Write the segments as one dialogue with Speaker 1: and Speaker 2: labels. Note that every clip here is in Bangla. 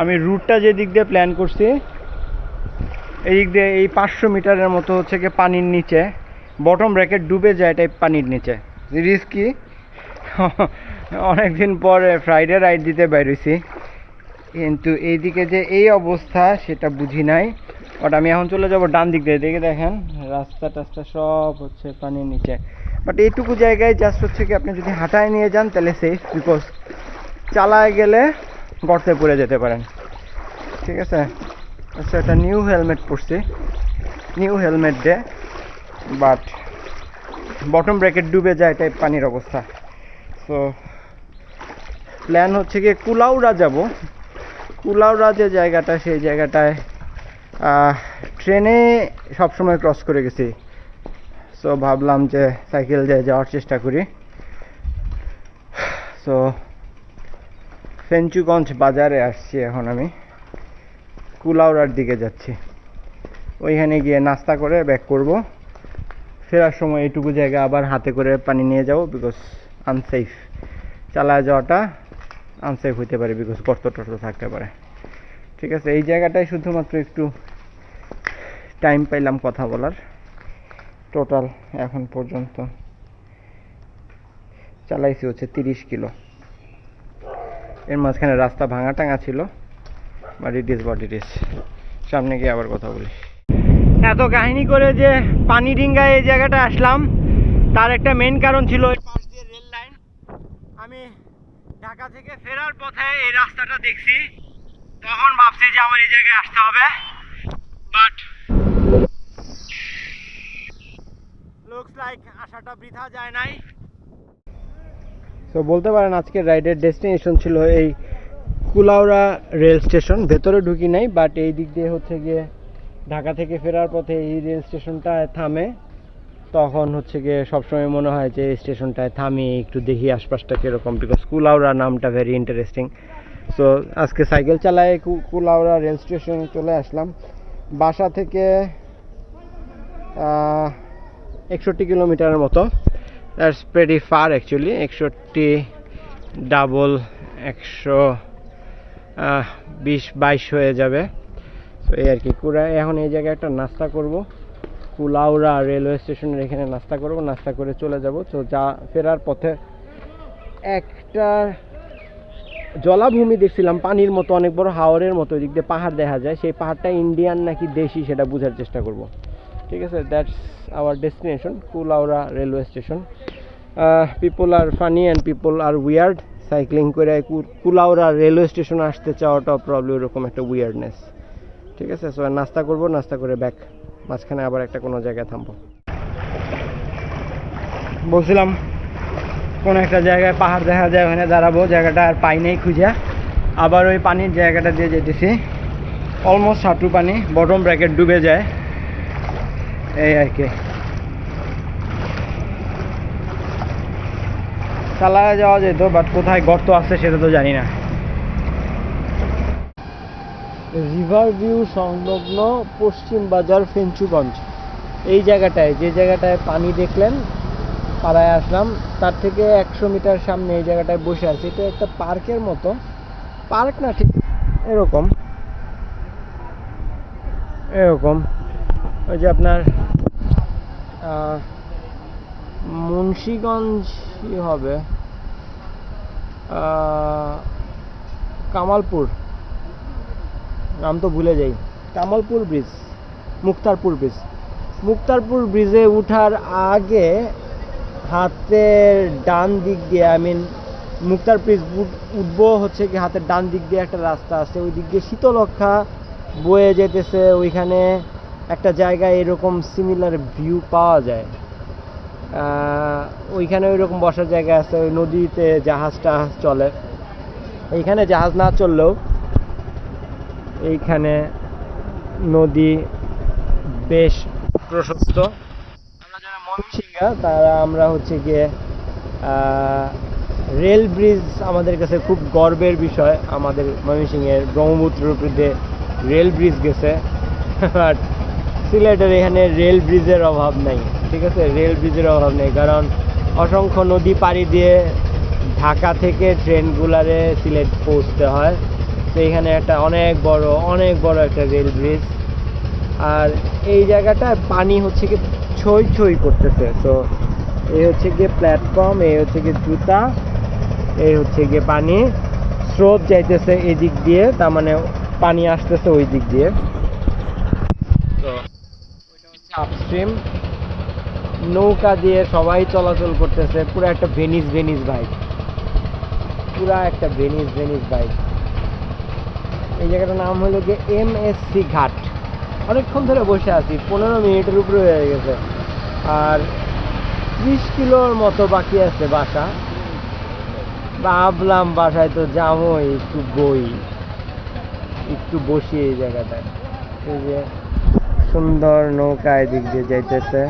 Speaker 1: আমি রুটটা যে দিক দিয়ে প্ল্যান করছি এই দিক দিয়ে এই পাঁচশো মিটারের মতো হচ্ছে কি পানির নিচে বটম ব্র্যাকেট ডুবে যায় এটাই পানির নিচে। রিস্কি অনেকদিন পরে ফ্রাইডে রাইড দিতে বেরোইছি। কিন্তু এইদিকে যে এই অবস্থা সেটা বুঝি নাই। বাট আমি এখন চলে যাব ডান দিক দিয়ে। দেখে দেখেন রাস্তা টাস্তা সব হচ্ছে পানির নিচে। বাট এইটুকু জায়গায় জাস্ট হচ্ছে কি আপনি যদি হাঁটায় নিয়ে যান তাহলে সেফ বিকজ চালায় গেলে গর্তে পড়ে যেতে পারেন। ঠিক আছে? আচ্ছা একটা নিউ হেলমেট পরছি। New helmet they but bottom bracket ডুবে যায় টাইপ পানির অবস্থা। সো প্ল্যান হচ্ছে গিয়ে কুলাউড়া যাব। কুলাউড়া যে জায়গাটা, সেই জায়গাটায় ট্রেনে সবসময় ক্রস করে গেছি। সো ভাবলাম যে সাইকেল দিয়ে যাওয়ার চেষ্টা করি। সো ফেঞ্চুগঞ্জ বাজারে আসছি এখন আমি। কুলাউড়ার দিকে যাচ্ছি। ওইখানে গিয়ে নাস্তা করে ব্যাক করব। ফেরার সময় এইটুকু জায়গা আবার হাতে করে পানি নিয়ে যাব বিকজ আনসেফ চালায় যাওয়াটা আনসেফ হইতে পারে বিকজ গর্ত টর্ত থাকতে পারে। ঠিক আছে, এই জায়গাটায় শুধুমাত্র একটু টাইম পাইলাম কথা বলার। টোটাল এখন পর্যন্ত চালাইছি হচ্ছে তিরিশ কিলো। এর মাঝখানে রাস্তা ভাঙা টাঙা ছিল but it is but it ইস সামনে গিয়ে আবার কথা বলি। এত কাহিনী করে যে পানি ডিঙ্গায় এই জায়গাটা আসলাম, তার একটা মেন কারণ ছিল পাশ দিয়ে রেল লাইন আমি ঢাকা থেকে ফেরার পথে এই রাস্তাটা দেখছি। তখন ভাবছি যে আমার এই জায়গায় আসতে হবে বাট লুকস লাইক আশাটা বৃথা যায় নাই। তো বলতে পারেন আজকের রাইডের ডেস্টিনেশন ছিল এই কুলাউড়া রেল স্টেশন। ভেতরে ঢুকি নাই বাট এই দিক দিয়ে হচ্ছে গিয়ে ঢাকা থেকে ফেরার পথে এই রেল স্টেশনটায় থামে। তখন হচ্ছে গিয়ে সবসময় মনে হয় যে স্টেশনটায় থামি, একটু দেখি আশপাশটা কীরকম বিকজ কুলাউড়া নামটা ভেরি ইন্টারেস্টিং সো আজকে সাইকেল চালায় কুলাউড়া রেল স্টেশনে চলে আসলাম। বাসা থেকে একষট্টি কিলোমিটারের মতো। দ্যাটস প্রেটি ফার অ্যাকচুয়ালি একষট্টি ডাবল একশো বিশ, বাইশ হয়ে যাবে। তো এই আর কি। কুড়া এখন এই জায়গায় একটা নাস্তা করব। কুলাউড়া রেলওয়ে স্টেশনের এখানে নাস্তা করব। নাস্তা করে চলে যাব। তো যা ফেরার পথে একটা জলাভূমি দেখছিলাম। পানির মতো, অনেক বড় হাওরের মতো। ওই দিক দিয়ে পাহাড় দেখা যায়। সেই পাহাড়টা ইন্ডিয়ান নাকি দেশি সেটা বোঝার চেষ্টা করব। ঠিক আছে that's our destination Kulaura railway station people are funny and people are weird cycling করে কু- কুলাউড়া রেলওয়ে স্টেশন আসতে চাওয়াটাও প্রবলেম ওরকম একটা উইয়ার্ডনেস ঠিক আছে সো নাস্তা করব, নাস্তা করে ব্যাক মাঝখানে আবার একটা কোনো জায়গায় থামবো। বলছিলাম, কোনো একটা জায়গায় পাহাড় দেখা যায়, ওখানে দাঁড়াবো, জায়গাটা আর পাই নেই খুঁজে। আবার ওই পানির জায়গাটা দিয়ে যেতেছি। অলমোস্ট হাঁটু পানি বটম ব্র্যাকেট ডুবে যায়। এই আর কি। চালায় যাওয়া যেত বাট কোথায় গর্ত আছে সেটা তো জানি না। রিভার ভিউ সংলগ্ন পশ্চিম বাজার ফেঞ্চুগঞ্জ। এই জায়গাটায়, যে জায়গাটায় পানি দেখলেন, পাড়ায় আসলাম, তার থেকে একশো মিটার সামনে এই জায়গাটায় বসে আছি। এটা একটা পার্কের মতো। পার্ক না, ঠিক এরকম। এরকম। ওই যে আপনার মুন্সিগঞ্জ হবে কামালপুর। নাম তো ভুলে যাই। কামালপুর ব্রিজ মুক্তারপুর ব্রিজ মুক্তারপুর ব্রিজে উঠার আগে হাতের ডান দিক দিয়ে আই মিন মুক্তার ব্রিজ উঠবো হচ্ছে কি হাতের ডান দিক দিয়ে একটা রাস্তা আছে, ওই দিক দিয়ে শীতলক্ষা বয়ে যেতেছে, ওইখানে একটা জায়গায় এরকম সিমিলার ভিউ পাওয়া যায়। ওইখানে ওই রকম বসার জায়গা আছে, ওই নদীতে জাহাজ টাহাজ চলে। এইখানে জাহাজ না চললেও এইখানে নদী বেশ প্রশস্ত। আমরা যারা ময়মনসিংহা, তারা আমরা হচ্ছে গিয়ে রেল ব্রিজ আমাদের কাছে খুব গর্বের বিষয়। আমাদের ময়মনসিংহের ব্রহ্মপুত্রের উপর দিয়ে রেল ব্রিজ গেছে। বাট সিলেটের এখানে রেল ব্রিজের অভাব নাই, ঠিক আছে? রেল ব্রিজের অভাব নেই, কারণ অসংখ্য নদী পাড়ি দিয়ে ঢাকা থেকে ট্রেনগুলারে সিলেট পৌঁছতে হয়। তো এখানে একটা অনেক বড় অনেক বড় একটা রেল ব্রিজ। আর এই জায়গাটায় পানি হচ্ছে কি ছই ছই করতেছে। তো এই হচ্ছে গিয়ে প্ল্যাটফর্ম এই হচ্ছে গিয়ে জুতা, এই হচ্ছে গিয়ে পানি। স্রোত যাইতেছে এদিক দিয়ে, তার মানে পানি আসতেছে ওই দিক দিয়ে। তো আপস্ট্রিম নৌকা দিয়ে সবাই চলাচল করতেছে। পুরো একটা ভেনিস ভেনিস বাইক পুরা একটা ভেনিস ভেনিস বাইক এই জায়গাটার নাম হলো গিয়ে এম এস সি ঘাট। অনেকক্ষণ ধরে বসে আছি। পনেরো মিনিটের উপরে হয়ে গেছে। আর ত্রিশ কিলোর মতো বাকি আছে বাসা। ভাবলাম বাসায় তো যাবোই একটু বই। একটু বসি এই জায়গাটায়। এই যে সুন্দর নৌকা এদিক দিয়ে যাইতেছে।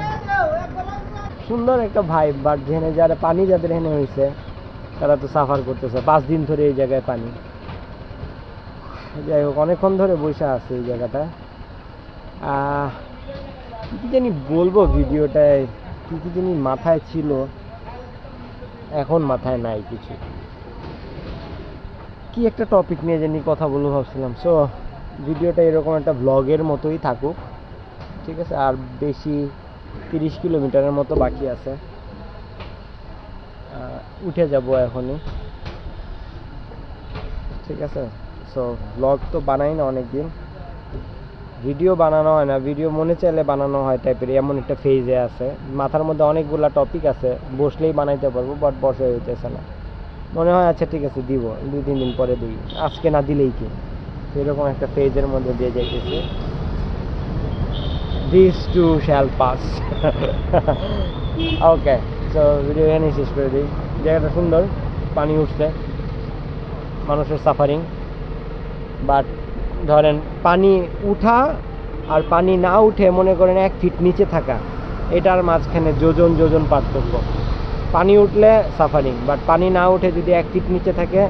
Speaker 1: সুন্দর একটা ভাই বাট যেখানে যারা পানি যাদের এখানে হয়েছে তারা তো সাফার করতেছে। পাঁচ দিন ধরে এই জায়গায় পানি। যাই হোক, অনেকক্ষণ ধরে বসে আছে এই জায়গাটা। কি জানি বলব ভিডিওটায়, কি কি জানি মাথায় ছিল, এখন মাথায় নাই কিছু। কি একটা টপিক নিয়ে জানি কথা বলব ভাবছিলাম। সো ভিডিওটা এরকম একটা ব্লগের মতোই থাকুক। ঠিক আছে, আর বেশি তিরিশ কিলোমিটারের মতো বাকি আছে। উঠে যাব এখনই। ঠিক আছে সো ব্লগ তো বানাই না অনেক দিন ভিডিও বানানো হয় না ভিডিও মনে চাইলে বানানো হয় টাইপের এমন একটা ফেজে আছে। মাথার মধ্যে অনেকগুলা টপিক আছে, বসলেই বানাইতে পারব বাট বসে হইতেছে না। মনে হয় আচ্ছা ঠিক আছে, দিব, দুই, তিন দিন পরে দিই। আজকে না দিলেই কি? এরকম একটা ফেজের মধ্যে দিয়ে যাইতেছি। This too shall pass okay তো ভিডিও এখানেই শেষ করে দিই। জায়গাটা সুন্দর, পানি উঠছে, মানুষের সাফারিং বাট ধরেন, পানি উঠা আর পানি না উঠে মনে করেন এক ফিট নিচে থাকা, এটার মাঝখানে যোজন যোজন পার্থক্য। পানি উঠলে সাফারিং বাট পানি না উঠে যদি এক ফিট নিচে থাকে,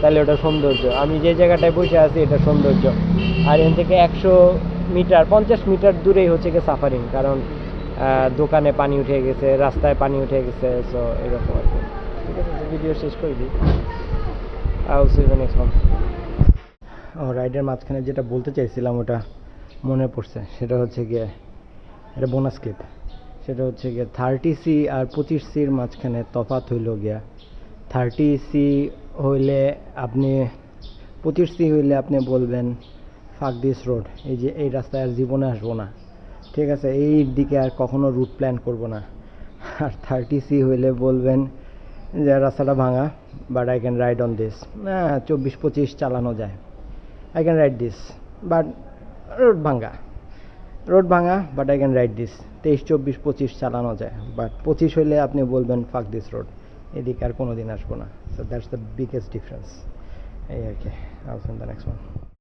Speaker 1: তাহলে ওটা সৌন্দর্য। আমি যে জায়গাটায় বসে আছি, এটা সৌন্দর্য। আর এখান থেকে একশো মিটার, পঞ্চাশ মিটার দূরেই হচ্ছে গিয়ে সাফারিং কারণ দোকানে পানি উঠে গেছে, রাস্তায় পানি উঠে গেছে সো এরকম আর কি। ঠিক আছে ভিডিও শেষ করে দিই। আউ সি নেক্সট ওয়ান ও রাইডের মাঝখানে যেটা বলতে চাইছিলাম, ওটা মনে পড়ছে। সেটা হচ্ছে গিয়ে এটা বোনাস ক্লিপ সেটা হচ্ছে গিয়ে থার্টি সি আর পঁচিশ সির মাঝখানে তফাৎ হইল গিয়া। থার্টি সি হইলে আপনি, পঁচিশ সি হইলে আপনি বলবেন ফাক দিস রোড এই যে এই রাস্তায় আর জীবনে আসব না। ঠিক আছে, এই দিকে আর কখনো রুট প্ল্যান করব না। আর থার্টি সি হইলে বলবেন যে, রাস্তাটা ভাঙা but I can ride on this হ্যাঁ চব্বিশ পঁচিশ চালানো যায়। I can ride this but road ভাঙা। রোড ভাঙা but I can ride this তেইশ, চব্বিশ, পঁচিশ চালানো যায় বাট পঁচিশ হইলে আপনি বলবেন ফাক দিস রোড এদিকে আর কোনো দিন আসব না। So that's the biggest difference এই আর কি আলসেন দ্য নেক্সট ওয়ান